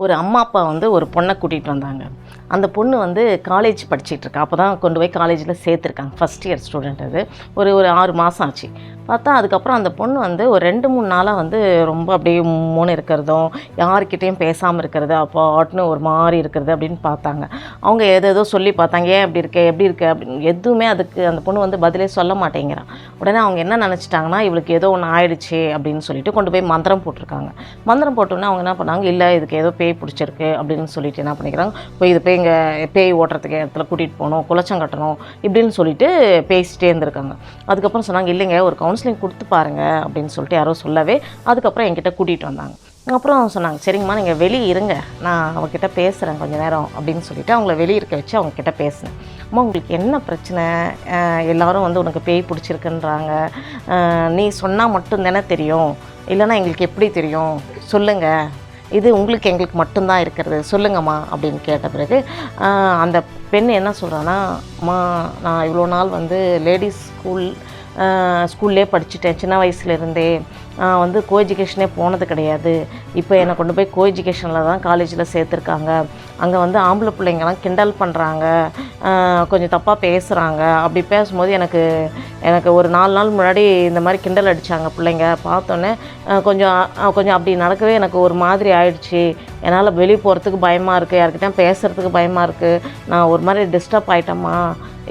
ஒரு அம்மா அப்பா வந்து ஒரு பொண்ணை கூட்டிகிட்டு வந்தாங்க. அந்த பொண்ணு வந்து காலேஜ் படிச்சுட்டு இருக்கா. அப்போ தான் கொண்டு போய் காலேஜில் சேர்த்துருக்காங்க. ஃபஸ்ட் இயர் ஸ்டூடெண்ட் அது. ஒரு ஒரு ஆறு மாதம் ஆச்சு. பார்த்தா அதுக்கப்புறம் அந்த பொண்ணு வந்து ஒரு ரெண்டு மூணு நாளாக வந்து ரொம்ப அப்படியே மூணு இருக்கிறதும் யாருக்கிட்டேயும் பேசாமல் இருக்கிறது அப்போ ஆட்னு ஒரு மாதிரி இருக்கிறது அப்படின்னு பார்த்தாங்க. அவங்க எதோ சொல்லி பார்த்தாங்க. ஏன் அப்படி இருக்க? எப்படி இருக்க? அப்படின்னு எதுவுமே அதுக்கு அந்த பொண்ணு வந்து பதிலே சொல்ல மாட்டேங்கிறான் உடனே அவங்க என்ன நினச்சிட்டாங்கன்னா இவளுக்கு ஏதோ ஒன்று ஆயிடுச்சு அப்படின்னு சொல்லிட்டு கொண்டு போய் மந்திரம் போட்டிருக்காங்க. மந்திரம் போட்டோன்னே அவங்க என்ன பண்ணாங்க இல்லை இதுக்கு ஏதோ பேய் பிடிச்சிருக்கு அப்படின்னு சொல்லிட்டு என்ன பண்ணிக்கிறாங்க போய் இது போய் இங்கே பேய் ஓட்டுறதுக்கு இடத்துல கூட்டிகிட்டு போகணும் குலச்சம் கட்டணும் இப்படின்னு சொல்லிட்டு பேசிட்டே இருந்திருக்காங்க. அதுக்கப்புறம் சொன்னாங்க இல்லைங்க ஒரு கவுன்சிலிங் கொடுத்து பாருங்க அப்படின்னு சொல்லிட்டு யாரோ சொல்லவே அதுக்கப்புறம் என்கிட்ட கூட்டிகிட்டு வந்தாங்க. அப்புறம் சொன்னாங்க சரிங்கம்மா நீங்கள் வெளியே இருங்க. நான் அவங்கக்கிட்ட பேசுகிறேன் கொஞ்ச நேரம் அப்படின்னு சொல்லிவிட்டு அவங்கள வெளியே இருக்க வச்சு அவங்கக்கிட்ட பேசினேன். அம்மா உங்களுக்கு என்ன பிரச்சனை? எல்லோரும் வந்து உனக்கு பேய் பிடிச்சிருக்குன்றாங்க. நீ சொன்னால் மட்டும்தானே தெரியும். இல்லைன்னா எங்களுக்கு எப்படி தெரியும்? சொல்லுங்கள் இது உங்களுக்கு எங்களுக்கு மட்டும்தான் இருக்கிறது. சொல்லுங்கம்மா அப்படின்னு கேட்ட பிறகு அந்த பெண் என்ன சொல்கிறான்னா அம்மா நான் இவ்வளோ நாள் வந்து லேடிஸ் ஸ்கூல் ஸ்கூல்லே படிச்சுட்டேன். சின்ன வயசுலேருந்தே. நான் வந்து கோ எஜுகேஷனே போனது கிடையாது. இப்போ என்னை கொண்டு போய் கோ எஜுகேஷனில் தான் காலேஜில் சேர்த்துருக்காங்க. அங்கே வந்து ஆம்பளை பிள்ளைங்கலாம் கிண்டல் பண்ணுறாங்க கொஞ்சம் தப்பாக பேசுகிறாங்க அப்படி பேசும்போது எனக்கு எனக்கு ஒரு நாலு நாள் முன்னாடி இந்த மாதிரி கிண்டல் அடித்தாங்க பிள்ளைங்க. பார்த்தோன்னே கொஞ்சம் கொஞ்சம் அப்படி நடக்கவே எனக்கு ஒரு மாதிரி ஆயிடுச்சு. என்னால் வெளியே போகிறதுக்கு பயமாக இருக்குது யார்கிட்டயும் பேசுகிறதுக்கு பயமாக இருக்குது நான் ஒரு மாதிரி டிஸ்டர்ப் ஆயிட்டேம்மா.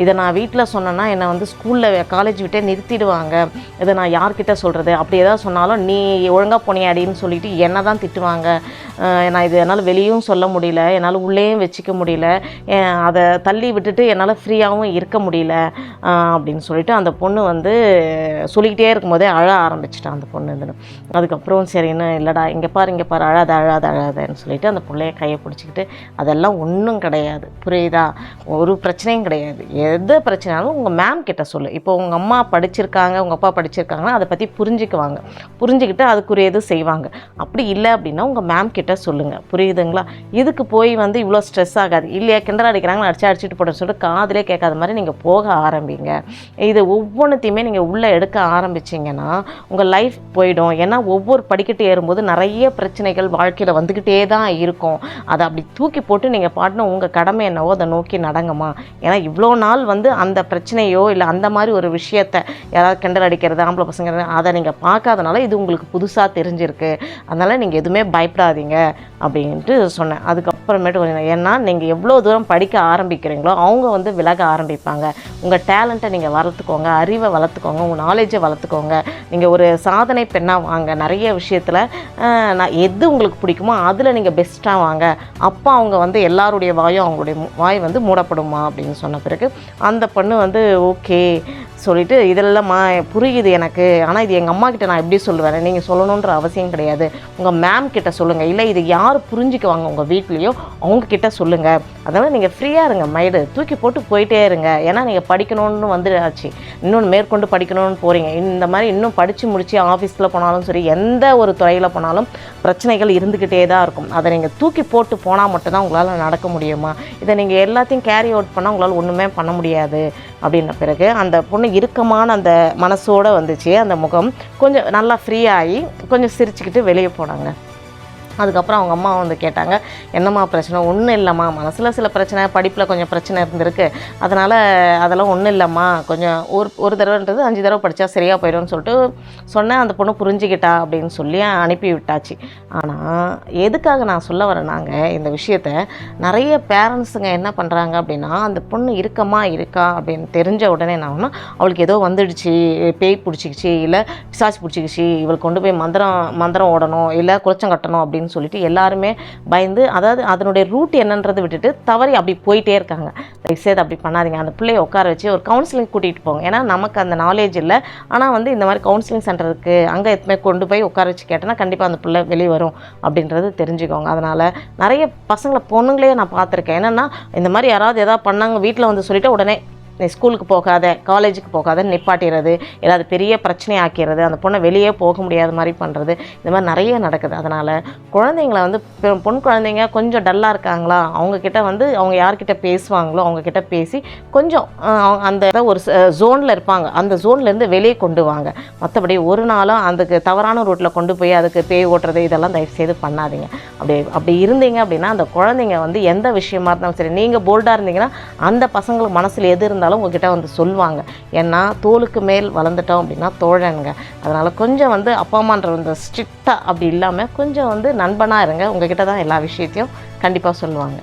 இதை நான் வீட்டில் சொன்னேன்னா என்னை வந்து ஸ்கூலில் காலேஜ் விட்டே நிறுத்திடுவாங்க. இதை நான் யார்கிட்ட சொல்கிறது அப்படி ஏதாவது சொன்னாலும் நீ ஒழுங்காக போனியாடின்னு சொல்லிட்டு என்னை தான் திட்டுவாங்க. நான் இது என்னால் வெளியும் சொல்ல முடியல. என்னால் உள்ளேயும் வச்சுக்க முடியல. அதை தள்ளி விட்டுட்டு என்னால் ஃப்ரீயாகவும் இருக்க முடியல. அப்படின்னு சொல்லிட்டு அந்த பொண்ணு வந்து சொல்லிக்கிட்டே இருக்கும்போதே அழ ஆரம்பிச்சிட்டான் அந்த பொண்ணு இதுன்னு அதுக்கப்புறம் சரின்னு இல்லைடா. இங்கே பாரு இங்கே பாரு. அழாத அழாத அழாதன்னு சொல்லிட்டு அந்த பிள்ளைய கையை பிடிச்சிக்கிட்டு அதெல்லாம் ஒன்றும் கிடையாது. புரியுதா? ஒரு பிரச்சனையும் கிடையாது. எது பிரச்சனைனாலும் உங்கள் மேம் கிட்ட சொல்லு. இப்போ உங்கள் அம்மா படிச்சிருக்காங்க உங்கள் அப்பா படிச்சிருக்காங்கன்னா அதை பற்றி புரிஞ்சுக்குவாங்க. புரிஞ்சுக்கிட்டு அதுக்குரியது செய்வாங்க. அப்படி இல்லை அப்படின்னா உங்கள் மேம் கிட்ட சொல்லுங்கள் புரியுதுங்களா? இதுக்கு போய் வந்து இவ்வளோ ஸ்ட்ரெஸ் ஆகாது. இல்லையா? கிண்டல் அடிக்கிறாங்க அடிச்சு அடிச்சுட்டு போட சொல்லிட்டு காதிலே கேட்காத மாதிரி நீங்கள் போக ஆரம்பிங்க. இது ஒவ்வொன்றுத்தையுமே நீங்கள் உள்ளே எடுக்க ஆரம்பிச்சிங்கன்னா உங்கள் லைஃப் போயிடும். ஏன்னா ஒவ்வொரு படிக்கட்டு ஏறும்போது நிறைய பிரச்சனைகள் வாழ்க்கையில் வந்துக்கிட்டே தான் இருக்கும். அதை அப்படி தூக்கி போட்டு நீங்கள் பாட்டின உங்கள் கடமை என்னவோ அதை நோக்கி நடங்கம்மா. ஏன்னா இவ்வளோ நாள் வந்து அந்த பிரச்சனையோ இல்லை அந்த மாதிரி ஒரு விஷயத்த யாராவது கிண்டல் அடிக்கிறது ஆம்பளை பசங்க அதை நீங்கள் பார்க்காதனால இது உங்களுக்கு புதுசாக தெரிஞ்சிருக்கு. அதனால் நீங்கள் எதுவுமே பயப்படாதீங்க அப்படின்ட்டு சொன்னேன். அதுக்கப்புறமேட்டு கொஞ்சம் ஏன்னா நீங்கள் எவ்வளோ தூரம் படிக்க ஆரம்பிக்கிறீங்களோ அவங்க வந்து விலக ஆரம்பிப்பாங்க. உங்கள் டேலண்ட்டை நீங்கள் வளர்த்துக்கோங்க அறிவை வளர்த்துக்கோங்க உங்கள் நாலேஜை வளர்த்துக்கோங்க. நீங்கள் ஒரு சாதனை பெண்ணாக வாங்க. நிறைய விஷயத்தில் நான் எது உங்களுக்கு பிடிக்குமோ அதில் நீங்கள் பெஸ்ட்டாக வாங்க. அப்போ அவங்க வந்து எல்லாருடைய வாயும் அவங்களுடைய வாய் வந்து மூடப்படுமா அப்படின்னு சொன்ன பிறகு அந்த பொண்ணு வந்து ஓகே சொல்லிட்டு இதெல்லாம்மா புரியுது எனக்கு. ஆனால் இது எங்கள் அம்மா கிட்ட நான் எப்படி சொல்லுவேன்? நீங்கள் சொல்லணுன்ற அவசியம் கிடையாது. உங்கள் மேம் கிட்ட சொல்லுங்கள் இல்லை இது யார் புரிஞ்சுக்குவாங்க உங்கள் வீட்லேயோ அவங்க கிட்ட சொல்லுங்கள் அதனால் நீங்கள் ஃப்ரீயாக இருங்க மைடு தூக்கி போட்டு போயிட்டே இருங்க. ஏன்னா நீங்கள் படிக்கணும்னு வந்துடாச்சு இன்னொன்று மேற்கொண்டு படிக்கணும்னு போகிறீங்க இந்த மாதிரி இன்னும் படித்து முடித்து ஆஃபீஸில் போனாலும் சரி எந்த ஒரு துறையில் போனாலும் பிரச்சனைகள் இருந்துக்கிட்டே தான் இருக்கும். அதை நீங்கள் தூக்கி போட்டு போனால் மட்டும்தான் உங்களால் நடக்க முடியுமா? இதை நீங்கள் எல்லாத்தையும் கேரி அவுட் பண்ணால் உங்களால் ஒன்றுமே பண்ண முடியாது அப்படின்ன பிறகு அந்த பொண்ணு இறுக்கமான அந்த மனசோடு வந்துச்சு. அந்த முகம் கொஞ்சம் நல்லா ஃப்ரீ ஆகி கொஞ்சம் சிரிச்சுக்கிட்டு வெளியே போனாங்க. அதுக்கப்புறம் அவங்க அம்மா வந்து கேட்டாங்க என்னம்மா பிரச்சனை? ஒன்றும் இல்லைம்மா. மனசில் சில பிரச்சனை படிப்பில் கொஞ்சம் பிரச்சனை இருந்திருக்கு. அதனால் அதெல்லாம் ஒன்றும் இல்லைம்மா. கொஞ்சம் ஒரு ஒரு தடவைன்றது அஞ்சு தடவை படித்தா சரியாக போயிடும்னு சொல்லிட்டு சொன்னேன். அந்த பொண்ணு புரிஞ்சுக்கிட்டா அப்படின்னு சொல்லி அனுப்பி விட்டாச்சு. ஆனால் எதுக்காக நான் சொல்ல வரேனாங்க இந்த விஷயத்த நிறைய பேரண்ட்ஸுங்க என்ன பண்ணுறாங்க அப்படின்னா அந்த பொண்ணு இருக்கமா இருக்கா அப்படின்னு தெரிஞ்ச உடனே என்ன ஆகும்னா அவளுக்கு ஏதோ வந்துடுச்சு. பேய் பிடிச்சிக்கிச்சு இல்லை பிசாச்சு பிடிச்சிக்கிச்சு. இவளுக்கு கொண்டு போய் மந்திரம் மந்திரம் ஓடணும் இல்லை குளச்சம் கட்டணும் அப்படின்னு சொல்லிட்டு எல்லாருமே பயந்து அதாவது அதனுடைய ரூட் என்னன்றதை விட்டுட்டு தவறி அப்படி போயிட்டே இருக்காங்க. தயவுசெய்து அப்படி பண்ணாதீங்க. அந்த பிள்ளையை உட்கார வச்சு ஒரு கவுன்சிலிங் கூட்டிகிட்டு போங்க. ஏன்னா நமக்கு அந்த நாலேஜ் இல்லை. ஆனால் வந்து இந்த மாதிரி கவுன்சிலிங் சென்டர் இருக்குது அங்கே எதுவுமே கொண்டு போய் உட்கார வச்சு கேட்டனா கண்டிப்பாக அந்த பிள்ளை வெளியே வரும் அப்படின்றது தெரிஞ்சுக்கோங்க. அதனால் நிறைய பசங்களை பொண்ணுங்களே நான் பார்த்துருக்கேன். என்னென்னா இந்த மாதிரி யாராவது எதாவது பண்ணாங்க வீட்டில் வந்து சொல்லிட்டு உடனே நீ ஸ்கூலுக்கு போகாத காலேஜுக்கு போகாத நிப்பாட்டிடுறது ஏதாவது பெரிய பிரச்சனை ஆக்கிறது அந்த பொண்ணை வெளியே போக முடியாத மாதிரி பண்ணுறது இந்த மாதிரி நிறைய நடக்குது. அதனால் குழந்தைங்கள வந்து பொன் குழந்தைங்க கொஞ்சம் டல்லாக இருக்காங்களா? அவங்கக்கிட்ட வந்து அவங்க யார்கிட்ட பேசுவாங்களோ அவங்கக்கிட்ட பேசி கொஞ்சம் அவங்க அந்த ஒரு ஜோனில் இருப்பாங்க. அந்த ஜோன்லேருந்து வெளியே கொண்டு வாங்க. மற்றபடி ஒரு நாளும் அதுக்கு தவறான ரூட்டில் கொண்டு போய் அதுக்கு பேய் ஓட்டுறது இதெல்லாம் தயவு செய்து பண்ணாதீங்க. அப்படி அப்படி இருந்தீங்க அப்படின்னா அந்த குழந்தைங்க வந்து எந்த விஷயமா இருந்தாலும் சரி நீங்கள் போல்டாக இருந்தீங்கன்னா அந்த பசங்களுக்கு மனசில் எது இருந்தாலும் உங்ககிட்ட வந்து சொல்லுவாங்க. ஏன்னா தோலுக்கு மேல் வளர்ந்துட்டோம் அப்படின்னா தோழனுங்க. அதனால் கொஞ்சம் வந்து அப்பா அம்மான்ற வந்து ஸ்ட்ரிக்டாக அப்படி இல்லாமல் கொஞ்சம் வந்து நண்பனாக இருங்க. உங்ககிட்ட தான் எல்லா விஷயத்தையும் கண்டிப்பாக சொல்லுவாங்க.